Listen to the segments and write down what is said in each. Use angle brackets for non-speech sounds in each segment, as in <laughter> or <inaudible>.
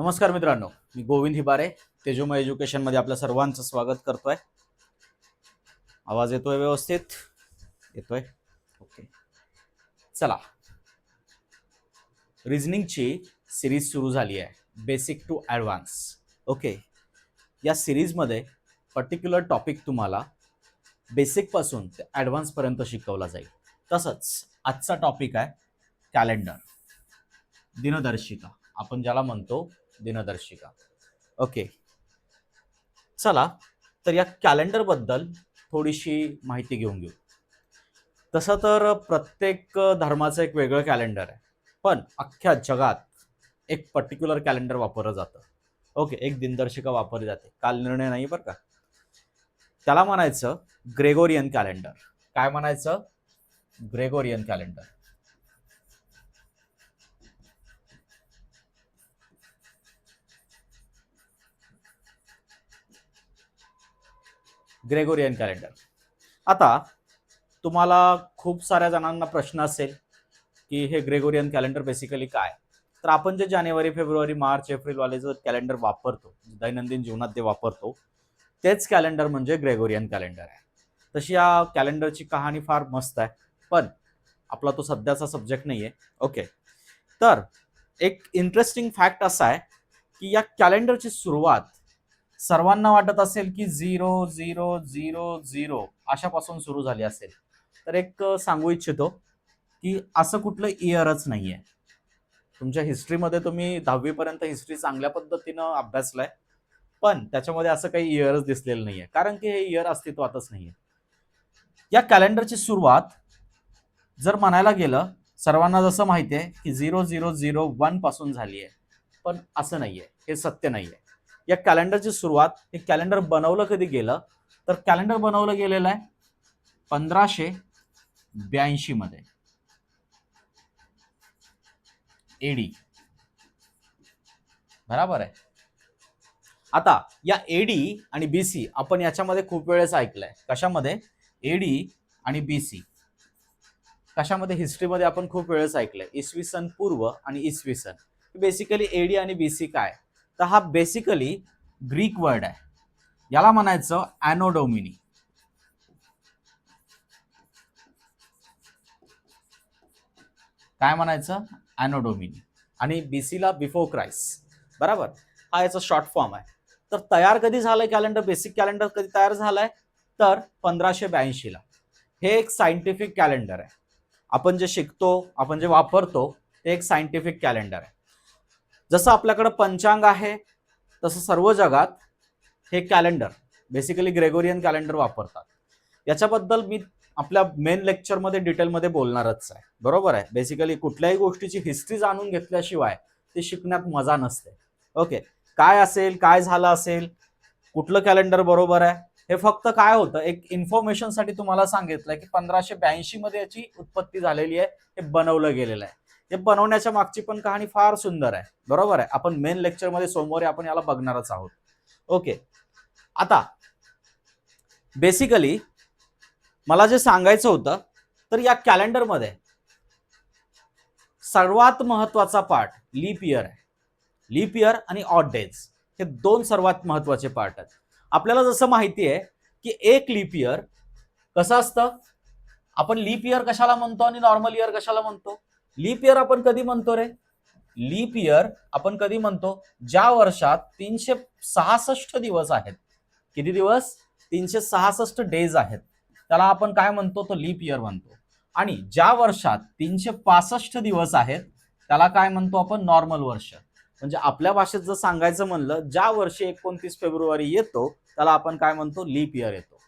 नमस्कार मित्रांनो मी गोविंद हिबारे तेजोमय एज्युकेशनमध्ये आपल्या सर्वांचं स्वागत करतोय. आवाज येतोय व्यवस्थित? येतोय? ओके. चला. रिझनिंगची सिरीज सुरू झाली आहे बेसिक टू ॲडव्हान्स ओके या सिरीजमध्ये पर्टिक्युलर टॉपिक तुम्हाला बेसिकपासून ते ॲडव्हान्सपर्यंत शिकवला जाईल. तसंच आजचा टॉपिक आहे कॅलेंडर दिनदर्शिका. आपण ज्याला म्हणतो दिनदर्शिका. ओके. चला तर या कॅलेंडरबद्दल थोडीशी माहिती घेऊन घेऊ. तसं तर प्रत्येक धर्माचं एक वेगळं कॅलेंडर आहे. पण अख्ख्या जगात एक पर्टिक्युलर कॅलेंडर वापरलं जातं. ओके एक दिनदर्शिका वापरली जाते. काल निर्णय नाही बरं का? त्याला म्हणायचं ग्रेगोरियन कॅलेंडर. काय म्हणायचं? Gregorian calendar. ग्रेगोरियन कॅलेंडर आता तुम्हाला खूप साऱ्या जणांना प्रश्न असेल की हे ग्रेगोरियन कॅलेंडर बेसिकली काय? तर आपण जे जानेवारी फेब्रुवारी मार्च एप्रिलवाले जे कॅलेंडर वापरतो दैनंदिन जीवनात जे वापरतो तेच कॅलेंडर म्हणजे ग्रेगोरियन कॅलेंडर आहे. तशी या कॅलेंडरची कहाणी फार मस्त आहे पण आपला तो सध्याचा सब्जेक्ट नाही आहे ओके तर एक इंटरेस्टिंग फॅक्ट असा आहे की या कॅलेंडरची सुरुवात सर्वांना वाटत असेल की झिरो झिरो झिरो झिरो अशापासून सुरू झाली असेल. तर एक सांगू इच्छितो की असं कुठलं इयरच नाही आहे तुमच्या हिस्ट्रीमध्ये तुम्ही दहावीपर्यंत हिस्ट्री चांगल्या पद्धतीनं अभ्यासलाय पण त्याच्यामध्ये असं काही इयरच दिसलेलं नाही आहे कारण की हे इयर अस्तित्वातच नाही आहे या कॅलेंडरची सुरुवात जर म्हणायला गेलं सर्वांना जसं माहिती आहे की झिरो झिरो झिरो वनपासून झाली आहे पण असं नाही आहे हे सत्य नाही आहे या कॅलेंडरची सुरुवात हे कॅलेंडर बनवलं कधी गेलं? तर कॅलेंडर बनवलं गेलेलं आहे पंधराशे ब्याऐंशी मध्ये. एडी बराबर आहे. आता या एडी आणि बीसी आपण याच्यामध्ये खूप वेळेस ऐकलंय. कशामध्ये? एडी आणि बीसी कशामध्ये? हिस्ट्रीमध्ये आपण खूप वेळेस ऐकलंय. इसवी सन पूर्व आणि इसवी सन. बेसिकली एडी आणि बीसी काय? तर हा बेसिकली ग्रीक वर्ड आहे. याला म्हणायचं अॅनोडोमिनी काय म्हणायचं? अॅनोडोमिनी आणि बीसीला बिफोर क्राईस बरोबर? हा याचा शॉर्ट फॉर्म आहे. तर तयार कधी झालंय कॅलेंडर बेसिक कॅलेंडर कधी तयार झालाय? तर पंधराशे ब्याऐंशीला हे एक सायंटिफिक कॅलेंडर आहे. आपण जे शिकतो आपण जे वापरतो ते एक सायंटिफिक कॅलेंडर आहे. जसं आपल्याकडं पंचांग आहे तसं सर्व जगात हे कॅलेंडर बेसिकली ग्रेगोरियन कॅलेंडर वापरतात. याच्याबद्दल मी आपल्या मेन लेक्चरमध्ये डिटेलमध्ये बोलणारच आहे. बरोबर आहे? बेसिकली कुठल्याही गोष्टीची हिस्ट्री जाणून घेतल्याशिवाय ते शिकण्यात मजा नसते. ओके काय असेल काय झालं असेल कुठलं कॅलेंडर बरोबर आहे? हे फक्त काय होतं? एक इन्फॉर्मेशनसाठी तुम्हाला सांगितलं की पंधराशे ब्याऐंशी मध्ये याची उत्पत्ती झालेली आहे हे बनवलं गेलेलं आहे. हे बनवण्याच्या मागची पण कहाणी फार सुंदर आहे. बरोबर आहे? आपण मेन लेक्चरमध्ये सोमवारी आपण याला बघणारच आहोत. ओके आता बेसिकली मला जे सांगायचं होतं तर या कॅलेंडरमध्ये सर्वात महत्त्वाचा पार्ट लीप इयर आहे. लीप इयर आणि ऑड डेज हे दोन सर्वात महत्त्वाचे पार्ट आहेत. आपल्याला जसं माहिती आहे की एक लीप इयर कसं असतं? आपण लीप इयर कशाला म्हणतो आणि नॉर्मल इयर कशाला म्हणतो? लीप इयर आपण कधी म्हणतो रे? लीप इयर आपण कधी म्हणतो? ज्या वर्षात तीनशे सहासष्ट दिवस आहेत. किती दिवस? तीनशे सहासष्ट डेज आहेत. त्याला आपण काय म्हणतो? तो लीप इयर म्हणतो. आणि ज्या वर्षात तीनशे पासष्ट दिवस आहेत त्याला काय म्हणतो आपण? नॉर्मल वर्ष. म्हणजे आपल्या भाषेत जर सांगायचं म्हणलं ज्या वर्षी एकोणतीस फेब्रुवारी येतो त्याला आपण काय म्हणतो? लीप इयर येतो.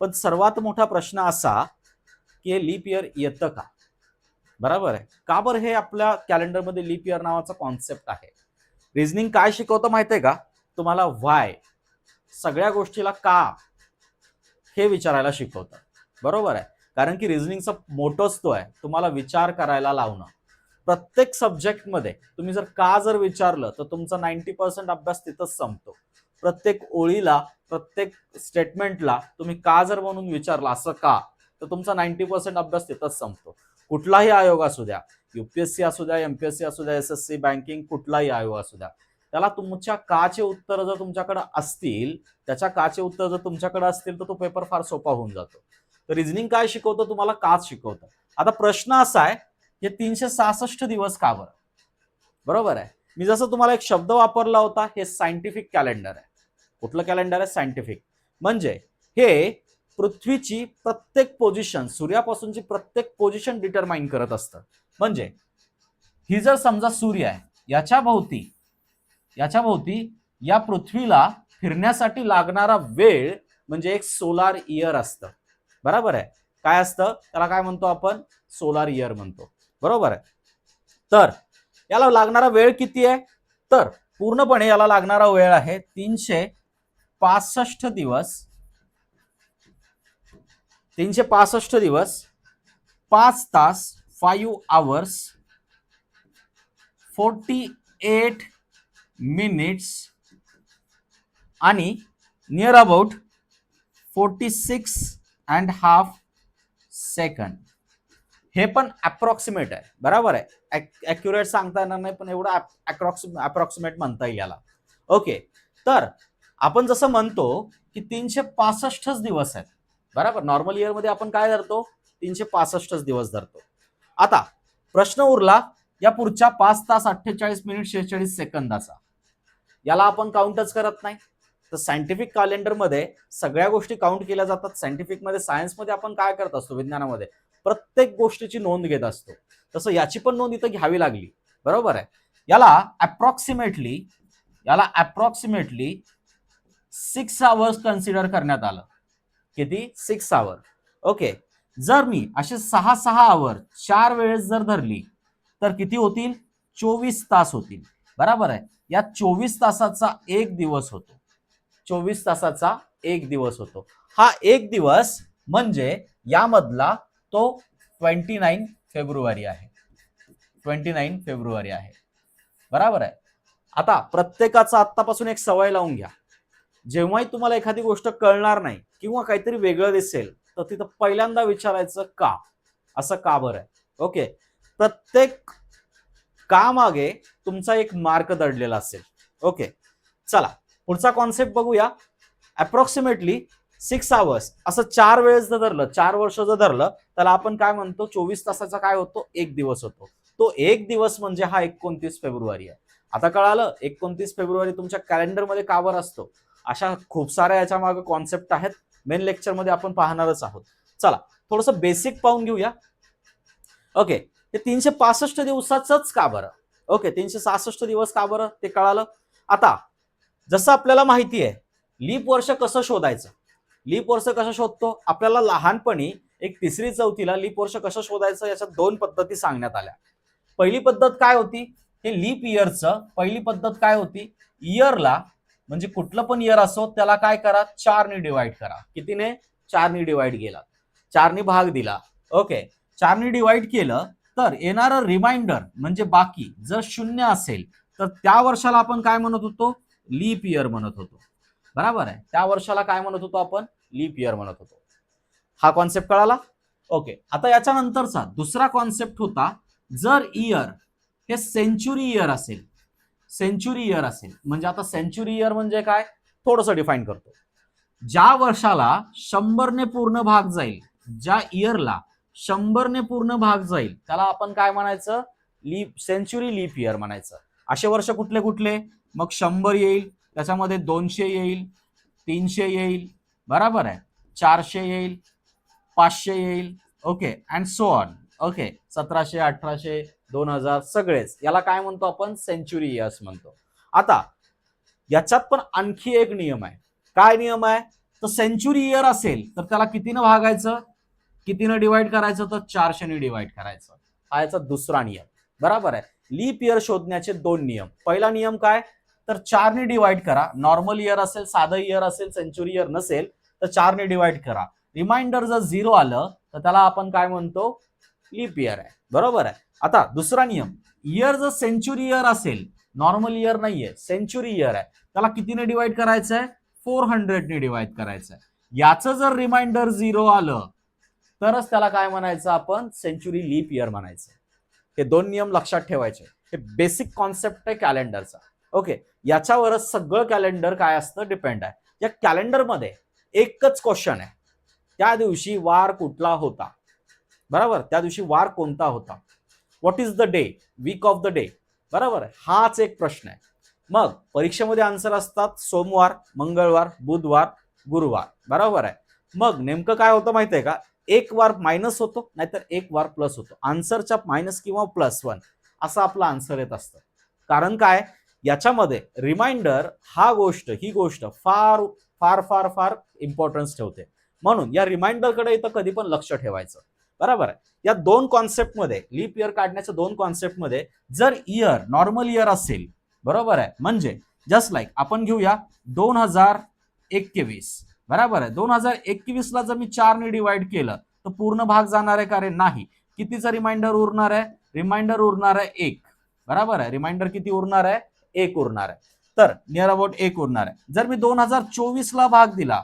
पण सर्वात मोठा प्रश्न असा की हे लीप इयर येतं का? बरोबर आहे. का बरं हे आपल्या कॅलेंडरमध्ये लीप इयर नावाचा कॉन्सेप्ट आहे? रिझनिंग काय शिकवतं माहिती आहे का? तुम्हाला व्हाय सगळ्या गोष्टीला का हे विचारायला शिकवतं. बरोबर आहे? कारण की रिझनिंगचा मोठोच तो आहे तुम्हाला विचार करायला लावणं. प्रत्येक सब्जेक्टमध्ये तुम्ही जर का जर विचारलं तर तुमचा नाईन्टी पर्सेंट अभ्यास तिथंच संपतो. प्रत्येक ओळीला प्रत्येक स्टेटमेंटला तुम्ही का जर म्हणून विचारलं असं का तर तुमचा नाईन्टी पर्सेंट अभ्यास तिथंच संपतो. कुठलाही आयोग असू द्या युपीएससी असू द्या एमपीएससी असू द्या एस एस सी बँकिंग कुठलाही आयोग असू द्या त्याला तुमच्या काचे उत्तर जर तुमच्याकडे असतील त्याच्या काचे उत्तर जर तुमच्याकडे असतील तर तो पेपर फार सोपा होऊन जातो. तर रिझनिंग काय शिकवतं तुम्हाला काच शिकवतं. आता प्रश्न असा आहे हे तीनशे सहासष्ट दिवस का बरं? बरोबर आहे. मी जसं तुम्हाला एक शब्द वापरला होता हे सायंटिफिक कॅलेंडर आहे. कुठलं कॅलेंडर आहे? सायंटिफिक म्हणजे हे पृथ्वीची प्रत्येक पोझिशन सूर्यापासूनची प्रत्येक पोझिशन डिटरमाइन करत असतं. म्हणजे ही जर समजा सूर्य आहे याच्या भोवती याच्या भोवती या पृथ्वीला फिरण्यासाठी लागणारा वेळ म्हणजे एक सोलार इयर असतं. बरोबर आहे? काय असतं? त्याला काय म्हणतो आपण? सोलार इयर म्हणतो. बरोबर आहे? तर याला लागणारा वेळ किती आहे? तर पूर्णपणे याला लागणारा वेळ आहे तीनशे पासष्ट दिवस तीनशे पासष्ट दिवस पाच तास five hours forty eight minutes आणि near about forty six and half second हे पण अप्रॉक्सिमेट आहे. बरोबर आहे? ॲक्युरेट सांगता येणार नाही पण एवढं अप्रॉक्सिमेट म्हणता येईल याला. ओके तर आपण जसं म्हणतो की तीनशे पासष्टच दिवस आहेत. बरोबर. नॉर्मल इयरमध्ये आपण काय धरतो? तीनशे पासष्टच दिवस धरतो. आता प्रश्न उरला या पुढच्या पाच तास अठ्ठेचाळीस मिनिट शेहेचाळीस सेकंदाचा याला आपण काउंटच करत नाही. तर सायंटिफिक कॅलेंडरमध्ये सगळ्या गोष्टी काउंट केल्या जातात. सायंटिफिकमध्ये सायन्समध्ये आपण काय करत असतो? विज्ञानामध्ये. प्रत्येक गोष्टीची नोंद घेत असतो. तसं याची पण नोंद इथं घ्यावी लागली. बरोबर आहे? याला अप्रॉक्सिमेटली याला अप्रॉक्सिमेटली सिक्स आवर्स कन्सिडर करण्यात आलं. किती? सिक्स आवर ओके जर मी असे सहा सहा आवर चार वेळेस जर धरली तर किती होतील? चोवीस तास होतील. बरोबर आहे? या चोवीस तासाचा एक दिवस होतो. चोवीस तासाचा एक दिवस होतो. हा एक दिवस म्हणजे यामधला तो ट्वेंटी नाईन फेब्रुवारी आहे. ट्वेंटी नाईन फेब्रुवारी आहे. बरोबर आहे? आता प्रत्येकाचा आत्तापासून एक सवय लावून घ्या. जेव्हाही तुम्हाला एखादी गोष्ट कळणार नाही किंवा काहीतरी वेगळं दिसेल तर तिथं पहिल्यांदा विचारायचं का? असं का बरं? आहे ओके. प्रत्येक का मागे तुमचा एक मार्क दडलेला असेल. ओके. चला पुढचा कॉन्सेप्ट बघूया. अप्रॉक्सिमेटली सिक्स आवर्स असं चार वेळेस जर धरलं चार वर्ष जर धरलं त्याला आपण काय म्हणतो? चोवीस तासाचा काय होतो? एक दिवस होतो. तो एक दिवस म्हणजे हा एकोणतीस फेब्रुवारी आहे. आता कळालं? एकोणतीस फेब्रुवारी तुमच्या कॅलेंडरमध्ये का असतो? अशा खूप साऱ्या याच्या मागे कॉन्सेप्ट आहेत. मेन लेक्चरमध्ये आपण पाहणारच आहोत. चला थोडंसं बेसिक पाहून घेऊया. ओके हे तीनशे पासष्ट दिवसाचंच का बरं? ओके तीनशे सहासष्ट दिवस का बरं? ते कळालं? आता जसं आपल्याला माहिती आहे लीप वर्ष कसं शोधायचं? लीप वर्ष कसं शोधतो? आपल्याला लहानपणी एक तिसरी चौथीला लीप वर्ष कसं शोधायचं? याच्या दोन पद्धती सांगण्यात आल्या. पहिली पद्धत काय होती? हे लीप इयरचं पहिली पद्धत काय होती? इयरला म्हणजे कुठलं पण इयर असो त्याला काय करा? चारने डिवाइड करा. कितीने? चारने डिवाइड केला. चारने भाग दिला. ओके चारने डिवाइड केलं तर येणारं रिमाइंडर म्हणजे बाकी जर शून्य असेल तर त्या वर्षाला आपण काय म्हणत होतो? लीप इयर म्हणत होतो. बरोबर आहे? त्या वर्षाला काय म्हणत होतो आपण? लीप इयर म्हणत होतो. हा कॉन्सेप्ट कळाला? ओके आता याच्या नंतरचा दुसरा कॉन्सेप्ट होता जर इयर हे सेंचुरी इयर असेल सेंच्युरी इयर असेल. म्हणजे आता सेंच्युरी इयर म्हणजे काय? थोडंसं डिफाईन करतो. ज्या वर्षाला शंभरने पूर्ण भाग जाईल ज्या इयरला शंभरने पूर्ण भाग जाईल त्याला आपण काय म्हणायचं? लीप सेंच्युरी लीप इयर म्हणायचं. असे वर्ष कुठले कुठले? मग शंभर येईल त्याच्यामध्ये दोनशे येईल तीनशे येईल बराबर आहे. चारशे येईल पाचशे येईल okay and so on okay सतराशे अठराशे दोन हजार सगळेच. याला काय म्हणतो आपण? सेंच्युरी इयर्स म्हणतो. आता याच्यात पण आणखी एक नियम आहे. काय नियम आहे? तर सेंच्युरी इयर असेल तर त्याला कितीनं भागायचं? कितीनं डिवाइड करायचं? तर चारशेने डिवाइड करायचं. हा याचा दुसरा नियम. बरोबर आहे. लीप इयर शोधण्याचे दोन नियम. पहिला नियम काय? तर चारने डिवाइड करा. नॉर्मल इयर असेल साधं इयर असेल सेंचुरी इयर नसेल तर चारने डिवाइड करा. रिमाइंडर जर झिरो आलं तर त्याला आपण काय म्हणतो? लीप इयर आहे. बरोबर आहे. आता दुसरा नियम इयर जर सेंचुरी इयर असेल नॉर्मल इयर नाहीये सेंचुरी इयर आहे त्याला कितीने डिवाइड करायचं आहे फोर हंड्रेडने डिवाइड करायचं आहे याचं जर रिमाइंडर झिरो आलं तरच त्याला काय म्हणायचं आपण? सेंचुरी लीप इयर म्हणायचं. हे दोन नियम लक्षात ठेवायचे. हे बेसिक कॉन्सेप्ट आहे कॅलेंडरचा ओके याच्यावरच सगळं कॅलेंडर काय असतं? डिपेंड आहे. या कॅलेंडरमध्ये एकच क्वेश्चन आहे. त्या दिवशी वार कुठला होता? बरोबर? त्या दिवशी वार कोणता होता? What is the day week of the day बरोबर आहे? हाच एक प्रश्न आहे. मग परीक्षेमध्ये आन्सर असतात सोमवार मंगळवार बुधवार गुरुवार. बरोबर आहे? मग नेमकं काय होतं माहिती आहे का? एक वार मायनस होतो नाहीतर एक वार प्लस होतो. आन्सरच्या मायनस किंवा प्लस वन असं आपलं आन्सर येत असतं. कारण काय? याच्यामध्ये रिमाइंडर हा गोष्ट ही गोष्ट फार फार फार फार इम्पॉर्टन्स ठेवते. म्हणून या रिमाइंडरकडे इथं कधी पण लक्ष ठेवायचं. बरोबर आहे. या दोन कॉन्सेप्टमध्ये लीप इयर काढण्याच्या दोन कॉन्सेप्टमध्ये जर इयर नॉर्मल इयर असेल बरोबर आहे. म्हणजे जस्ट लाईक आपण घेऊया दोन हजार एकवीस. बरोबर आहे. दोन हजार एकवीसला जर मी चारने डिवाइड केलं तर पूर्ण भाग जाणार आहे का रे? नाही. कितीचा रिमाइंडर उरणार आहे? रिमाइंडर उरणार आहे एक. बरोबर आहे. रिमाइंडर किती उरणार आहे? एक उरणार आहे. तर नियर अबाउट एक उरणार आहे. जर मी दोन हजार चोवीसला भाग दिला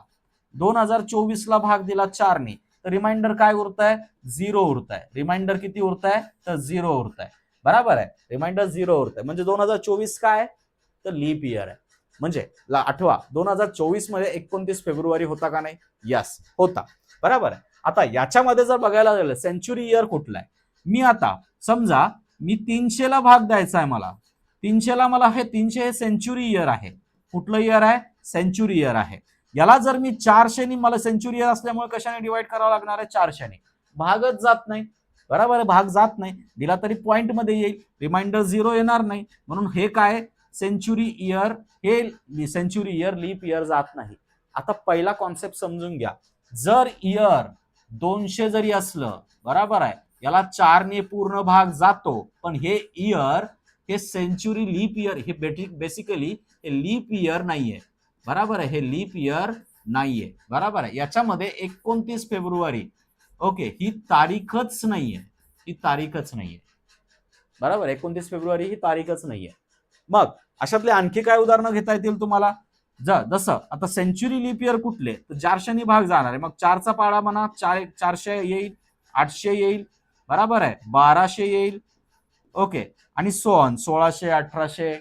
दोन हजार चोवीसला भाग दिला चारने तर रिमाइंडर काय उरत आहे झिरो उरत आहे रिमाइंडर किती उरत आहे तर झिरो उरत आहे बरोबर आहे? रिमाइंडर झिरो उरत आहे म्हणजे दोन हजार चोवीस काय? तर लीप इयर आहे. म्हणजे ला- आठवा दोन हजार चोवीसमध्ये एकोणतीस फेब्रुवारी होता का नाही? यस होता. बरोबर आहे? आता याच्यामध्ये जर बघायला गेलं सेंचुरी इयर कुठला आहे? मी आता समजा मी तीनशेला भाग द्यायचा आहे मला. तीनशेला मला हे तीनशे हे सेंचुरी इयर आहे. कुठलं इयर आहे? सेंचुरी इयर आहे. याला जर मी चारशेनी मला सेंचुरी असल्यामुळे कशाने डिवाइड करावं लागणार आहे? चारशेने भागच जात नाही. बरोबर? आहे भाग जात नाही. दिला तरी पॉइंटमध्ये येईल. रिमाइंडर झिरो येणार नाही. म्हणून हे काय? सेंचुरी इयर हे सेंचुरी इयर लीप इयर जात नाही. आता पहिला कॉन्सेप्ट समजून घ्या. जर इयर दोनशे जरी असलं बरोबर आहे? याला चारने पूर्ण भाग जातो. पण हे इयर हे सेंचुरी लीप इयर हे बेसिकली हे लीप इयर नाहीये. बरोबर आहे. हे लीप इयर नाहीये. बराबर आहे. याच्यामध्ये एकोणतीस फेब्रुवारी. ओके ही तारीखच नाहीये. ही तारीखच नाहीये. बरोबर एकोणतीस फेब्रुवारी ही तारीखच नाहीये. मग अशातले आणखी काय उदाहरणं घेता येतील तुम्हाला? जर जसं आता सेंचुरी लीप इयर कुठले? तर चारशेनी भाग जाणार आहे. मग चारचा पाडा म्हणा चार चारशे येईल आठशे येईल. बरोबर आहे. बाराशे येईल. ओके आणि सोन सोळाशे अठराशे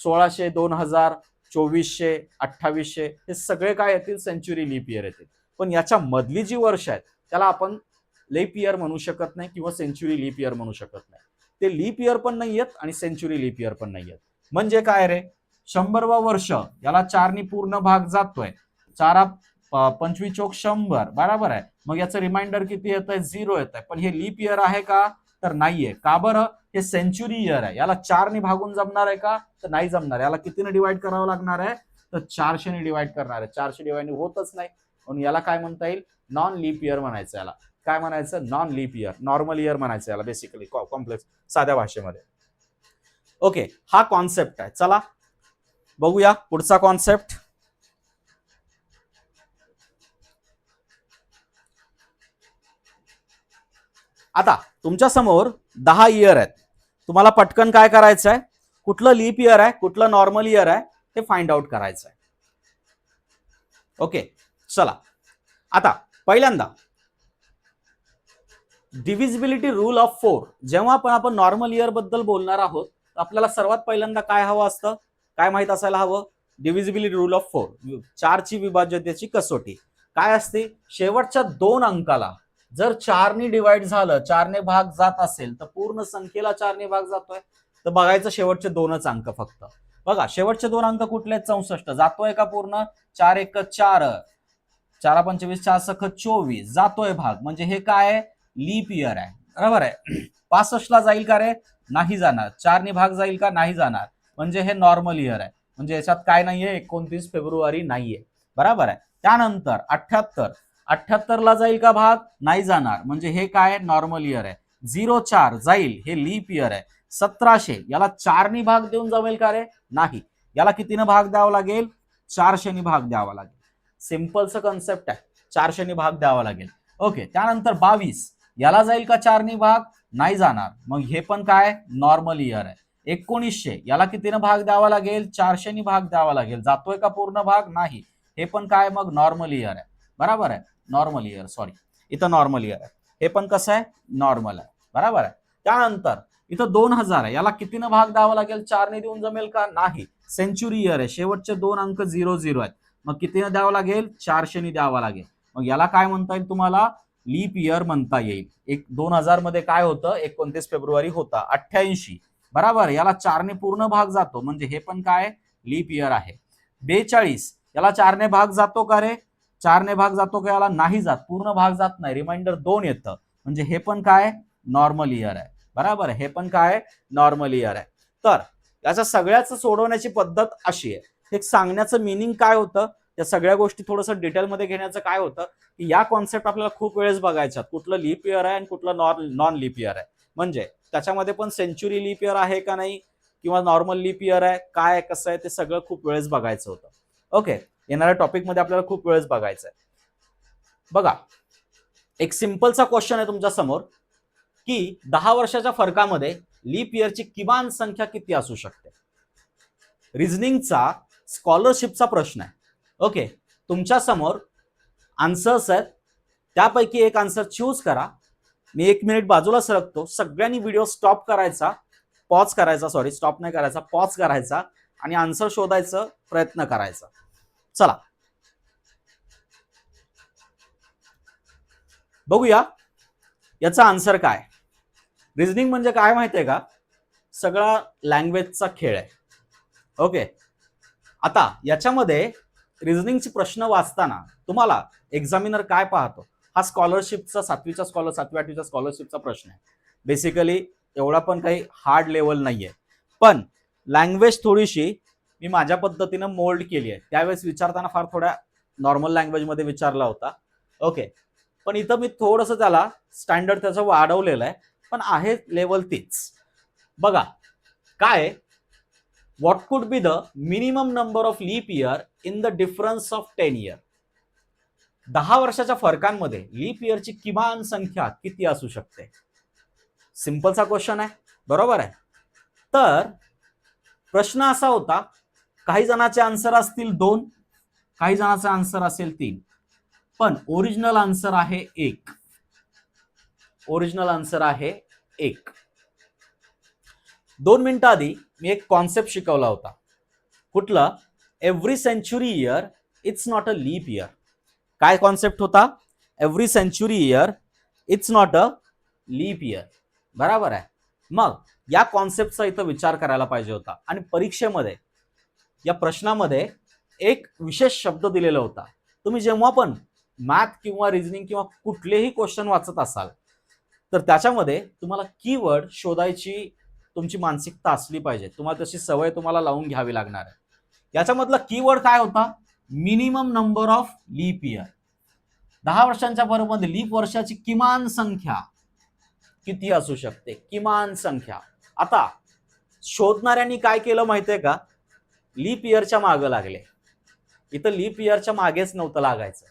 सोळाशे दोन हजार चोवीसशे अठ्ठावीसशे हे सगळे काय येतील? सेंच्युरी लीप इयर येतील. पण याच्या मधली जी वर्ष आहेत त्याला आपण लेप इयर म्हणू शकत नाही किंवा सेंच्युरी लीप इयर म्हणू शकत नाही. ते लीप इयर पण नाही आहेत आणि सेंच्युरी लीप इयर पण नाही आहेत म्हणजे काय रे? शंभरवा वर्ष याला चारनी पूर्ण भाग जातोय. चारा पंचवी पंचवीस चौक शंभर बरोबर आहे. मग याचं रिमाइंडर किती येत आहे झिरो येत आहे पण हे लीप इयर आहे का? तर नाहीये. का बरं? हे सेंच्युरी इयर आहे. याला चारने भागून जमणार आहे का? तर नाही जमणार. याला कितीने डिवाइड करावं लागणार आहे? तर चारशेने डिवाइड करणार आहे. चारशे डिवाइड होतच नाही. म्हणून याला काय म्हणता येईल? नॉन लीप इयर म्हणायचं याला. काय म्हणायचं? Non leap year normal year म्हणायचं याला बेसिकली कॉम्प्लेक्स साध्या भाषेमध्ये. ओके हा कॉन्सेप्ट आहे. चला. बघूया पुढचा कॉन्सेप्ट आता तुमच्यासमोर दहा इयर आहेत. तुम्हाला पटकन काय करायचं आहे कुठलं लीप इयर आहे कुठलं नॉर्मल इयर आहे ते फाइंड आउट करायचं आहे ओके चला. आता पहिल्यांदा डिव्हिजिबिलिटी रूल ऑफ फोर जेव्हा पण आपण नॉर्मल इयरबद्दल बोलणार आहोत आपल्याला सर्वात पहिल्यांदा काय हवं असतं? काय माहीत असायला हवं? डिव्हिजिबिलिटी रूल ऑफ फोर चारची विभाज्यतेची कसोटी. काय असते? शेवटच्या दोन अंकाला जर चारने डिवाइड झालं चारने भाग जात असेल तर पूर्ण संख्येला चारने भाग जातोय. तर बघायचं शेवटचे दोनच अंक फक्त. बघा शेवटचे दोन अंक कुठले चौसष्ट. जातोय का पूर्ण? चार एक चार. चारा पंचवीस चार सख चोवीस. जातोय भाग. म्हणजे हे काय लीप इयर आहे. बरोबर आहे? <clears throat> पासष्टला जाईल का रे? नाही जाणार. चारने भाग जाईल का? नाही जाणार. म्हणजे हे नॉर्मल इयर आहे. म्हणजे याच्यात काय नाहीये? एकोणतीस फेब्रुवारी नाहीये. बरोबर आहे? त्यानंतर अठ्याहत्तर अठ्याहत्तरला जाईल का भाग? नाही जाणार. म्हणजे हे काय? नॉर्मल इयर आहे. झिरो चार जाईल. हे लीप इयर आहे. सतराशे याला चारनी भाग देऊन जमेल का रे? नाही. याला कितीनं भाग द्यावा लागेल? चारशेनी भाग द्यावा लागेल. सिम्पलचं कन्सेप्ट आहे. चारशेनी भाग द्यावा लागेल. ओके त्यानंतर बावीस. याला जाईल का चारनी भाग? नाही जाणार. मग हे पण काय? नॉर्मल इयर आहे. एकोणीसशे याला कितीनं भाग द्यावा लागेल? चारशेनी भाग द्यावा लागेल. जातोय का पूर्ण भाग? नाही. हे पण काय मग? नॉर्मल इयर आहे. बरोबर आहे? नॉर्मल इयर सॉरी इथं नॉर्मल इयर आहे. हे पण कसं आहे? नॉर्मल आहे. बरोबर आहे? त्यानंतर इथं दोन हजार आहे. याला कितीनं भाग द्यावा लागेल? चारने देऊन जमेल का? नाही. सेंचुरी इयर आहे. शेवटचे दोन अंक झिरो झिरो आहेत. मग कितीनं द्यावं लागेल? चारशेनी द्यावा लागेल. मग याला काय म्हणता येईल तुम्हाला? लीप इयर म्हणता येईल. एक दोन हजारमध्ये काय होतं? एकोणतीस फेब्रुवारी होता. अठ्ठ्याऐंशी. बराबर याला चारने पूर्ण भाग जातो. म्हणजे हे पण काय? लीप इयर आहे. बेचाळीस. याला चारने भाग जातो का रे? चारने भाग जातो का याला? नाही जात. पूर्ण भाग जात नाही. रिमाइंडर दोन येतं. म्हणजे हे पण काय? नॉर्मल इयर आहे. बराबर? हे पण काय? नॉर्मल इयर आहे. तर याच्या सगळ्याच सोडवण्याची पद्धत अशी आहे. हे सांगण्याचं मिनिंग काय होतं? या सगळ्या गोष्टी थोडंसं डिटेलमध्ये घेण्याचं काय होतं? की या कॉन्सेप्ट आपल्याला खूप वेळेस बघायच्यात. कुठलं लीप इयर आहे आणि कुठलं नॉन नॉन लीप इयर आहे. म्हणजे त्याच्यामध्ये पण सेंचुरी लीप इयर आहे का नाही? किंवा नॉर्मल लीप इयर आहे? काय कसं आहे? ते सगळं खूप वेळेस बघायचं होतं. ओके येणाऱ्या टॉपिकमध्ये आपल्याला खूप वेळेस बघायचं आहे. बघा एक सिम्पलचा क्वेश्चन आहे तुमच्यासमोर की दहा वर्षाच्या फरकामध्ये लीप इयरची किमान संख्या किती असू शकते? रिझनिंगचा स्कॉलरशिपचा प्रश्न आहे. ओके तुमच्यासमोर आन्सर्स आहेत. त्यापैकी एक आन्सर चूज करा. मी एक मिनिट बाजूला सरकतो. सगळ्यांनी व्हिडिओ स्टॉप करायचा पॉज करायचा सॉरी स्टॉप नाही करायचा पॉज करायचा आणि आन्सर शोधायचा प्रयत्न करायचा. चला. बघूया याचा आन्सर काय? रिझनिंग म्हणजे काय माहितीये का? सगळा लँग्वेजचा खेळ आहे. ओके आता याच्यामध्ये रिझनिंगचे प्रश्न वाचताना तुम्हाला एक्झामिनर काय पाहतो? हा स्कॉलरशिपचा सातवीच्या स्कॉलर सातव्या आठवीच्या स्कॉलरशिपचा प्रश्न आहे. बेसिकली एवढा पण काही हार्ड लेवल नाहीये. पण लँग्वेज थोडीशी मी माझ्या पद्धतीनं मोल्ड केली आहे. त्यावेळेस विचारताना फार थोड्या नॉर्मल लँग्वेजमध्ये विचारला होता. ओके पण इथं मी थोडंसं त्याला स्टँडर्ड त्याचं वाढवलेलं आहे. पण आहे लेवल तीच. बघा काय? What could be the minimum number of leap year in the difference of ten year दहा वर्षाच्या फरकांमध्ये लीप इयरची किमान संख्या किती असू शकते? सिम्पलचा क्वेश्चन आहे. बरोबर आहे? तर प्रश्न असा होता काही जणांचे आन्सर असतील दोन काही जणांचे आन्सर असेल तीन. पण ओरिजिनल आन्सर आहे एक. ओरिजिनल आन्सर आहे एक. दोन मिनिटं आधी मी एक कॉन्सेप्ट शिकवला होता. कुठलं? Every century year it's not a leap year काय कॉन्सेप्ट होता? Every century year it's not a leap year बराबर आहे. मग या कॉन्सेप्टचा इथं विचार करायला पाहिजे होता. आणि परीक्षेमध्ये या प्रश्नामध्ये एक विशेष शब्द दिलेला होता. तुम्ही जेव्हा पण मॅथ किंवा रिझनिंग किंवा कुठलेही क्वेश्चन वाचत असाल तर त्याच्यामध्ये तुम्हाला कीवर्ड शोधायची तुमची मानसिकता असली पाहिजे. तुम्हाला तशी सवय तुम्हाला लावून घ्यावी लागणार आहे. याच्यामधला कीवर्ड काय होता? Minimum number of leap year दहा वर्षांच्या बरोबर लीप वर्षाची किमान संख्या किती असू शकते? किमान संख्या. आता शोधणाऱ्यांनी काय केलं माहितीये का? लीप इयरच्या मागं लागले. इथं लीप इयरच्या मागेच नव्हतं लागायचं.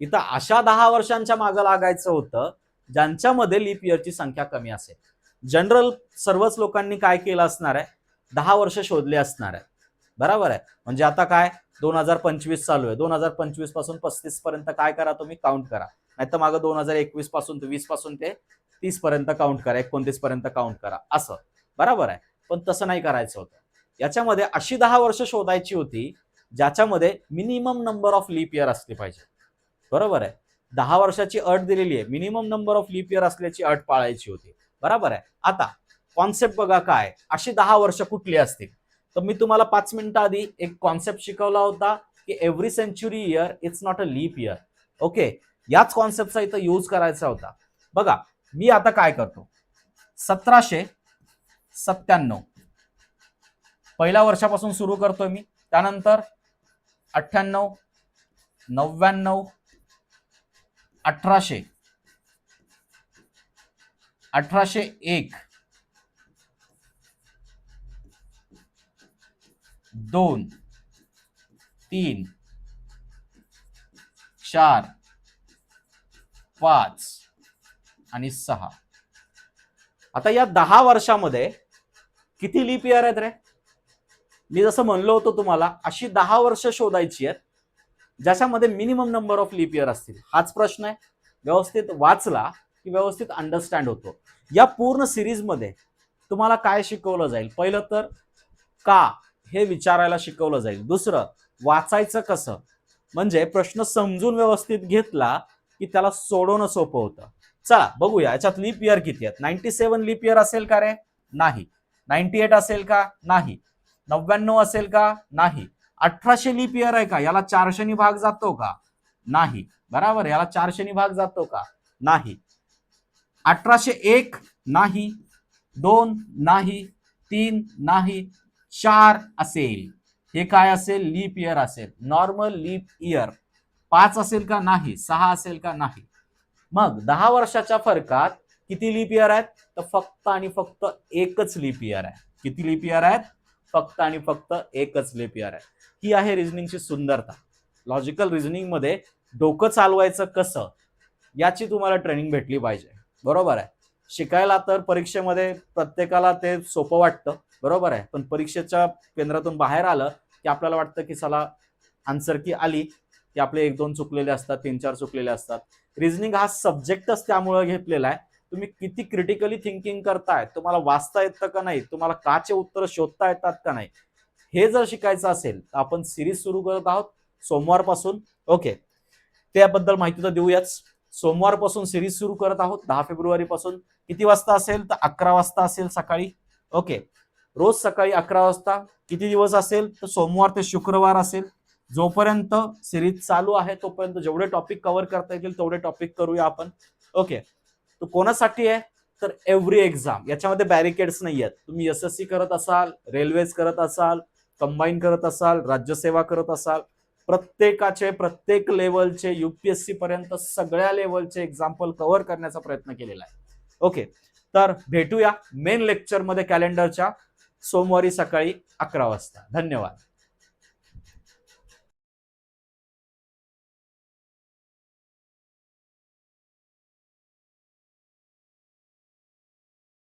इथं अशा दहा वर्षांच्या मागं लागायचं होतं ज्यांच्यामध्ये लीप इयरची संख्या कमी असेल. जनरल सर्वच लोकांनी काय केलं असणार आहे? दहा वर्ष शोधले असणार आहे. बरोबर आहे? म्हणजे आता काय? दोन हजार पंचवीस चालू आहे. दोन हजार पंचवीसपासून पस्तीस पर्यंत काय करा तुम्ही? काउंट करा. नाही तर मागं दोन हजार एकवीसपासून ते वीसपासून ते तीस पर्यंत काउंट करा. एकोणतीस पर्यंत काउंट करा. असं. बरोबर आहे? पण तसं नाही करायचं होतं. याच्यामध्ये अशी दहा वर्ष शोधायची होती ज्याच्यामध्ये minimum number of leap year असली पाहिजे. बरोबर आहे? दहा वर्षाची अट दिलेली आहे. Minimum number of leap year असल्याची अट पाळायची होती. बरोबर आहे? आता कॉन्सेप्ट बघा काय? अशी दहा वर्ष कुठली असतील? तर मी तुम्हाला पाच मिनिटं आधी एक कॉन्सेप्ट शिकवला होता की every century year it's not a leap year okay याच कॉन्सेप्टचा इथं यूज करायचा होता. बघा मी आता काय करतो? सतराशे सत्त्याण्णव. पहिल्या वर्षापासून सुरू करतोय मी. त्यानंतर अठ्ठ्याण्णव नव्याण्णव अठराशे. अठराशे एक. दोन. तीन. चार. पाच. आणि सहा. आता या दहा वर्षामध्ये किती लीप इयर आहेत रे? मी जसं म्हणलो होतो तुम्हाला अशी दहा वर्ष शोधायची आहेत ज्याच्यामध्ये minimum number of leap year असतील. हाच प्रश्न आहे. व्यवस्थित वाचला की व्यवस्थित अंडरस्टँड होतो. या पूर्ण सिरीजमध्ये तुम्हाला काय शिकवलं जाईल? पहिलं तर का हे विचारायला शिकवलं जाईल? दुसरं वाचायचं कसं? म्हणजे प्रश्न समजून व्यवस्थित घेतला की त्याला सोडवणं सोपं होतं. चला बघूया. याच्यात लिप इयर किती आहेत? नाईन्टी सेवन लिप इयर असेल का रे? नाही. नाईन्टी एट असेल का? नाही. नव्याण्णव असेल का? नाही. अठराशे लिप इयर आहे का? याला चारशेनी भाग जातो का? नाही. बराबर? याला चारशेनी भाग जातो का? नाही. अठराशे एक नाही. दोन नाही. तीन नाही. चार असेल. हे काय असेल? लीप इयर असेल. Normal leap year. पाच असेल का? नाही. सहा असेल का? नाही. मग दहा वर्षाच्या फरकात किती लीप इयर आहेत? तर फक्त आणि फक्त एकच लीप इयर आहे. किती लीप इयर आहेत? फक्त आणि फक्त एकच लेपियर आहे. ही आहे रिझनिंगची सुंदरता. लॉजिकल रिझनिंगमध्ये डोकं चालवायचं कसं याची तुम्हाला ट्रेनिंग भेटली पाहिजे. बरोबर आहे? शिकायला तर परीक्षेमध्ये प्रत्येकाला ते सोपं वाटतं. बरोबर आहे? पण परीक्षेच्या केंद्रातून बाहेर आलं की आपल्याला वाटतं की चला आन्सर की आली की आपले एक दोन चुकलेले असतात तीन चार चुकलेले असतात. रिझनिंग हा सब्जेक्टच त्यामुळे घेतलेला आहे. तुम्ही किती क्रिटिकली थिंकिंग करताय तुम्हाला वाचता येतं का नाही तुम्हाला काचे उत्तर शोधता येतात का नाही हे जर शिकायचं असेल तर आपण सिरीज सुरू करत आहोत सोमवारपासून. ओके त्याबद्दल माहिती तर देऊयाच. सोमवारपासून सिरीज सुरू करत आहोत दहा फेब्रुवारी पासून किती वाजता असेल? तर अकरा वाजता असेल सकाळी. ओके रोज सकाळी अकरा वाजता. किती दिवस असेल? तर सोमवार ते शुक्रवार असेल. जोपर्यंत सिरीज चालू आहे तोपर्यंत जेवढे टॉपिक कव्हर करता येतील तेवढे टॉपिक करूया आपण. ओके तो कोणासाठी आहे? तर एव्हरी एक्झाम याच्यामध्ये बॅरिकेड्स नाही आहेत तुम्ही एस एस सी करत असाल रेल्वेज करत असाल कंबाईन करत असाल राज्यसेवा करत असाल प्रत्येकाचे प्रत्येक लेवलचे युपीएससी पर्यंत सगळ्या लेवलचे एक्झाम्पल कव्हर करण्याचा प्रयत्न केलेला आहे. ओके तर भेटूया मेन लेक्चरमध्ये कॅलेंडरच्या सोमवारी सकाळी अकरा वाजता. धन्यवाद.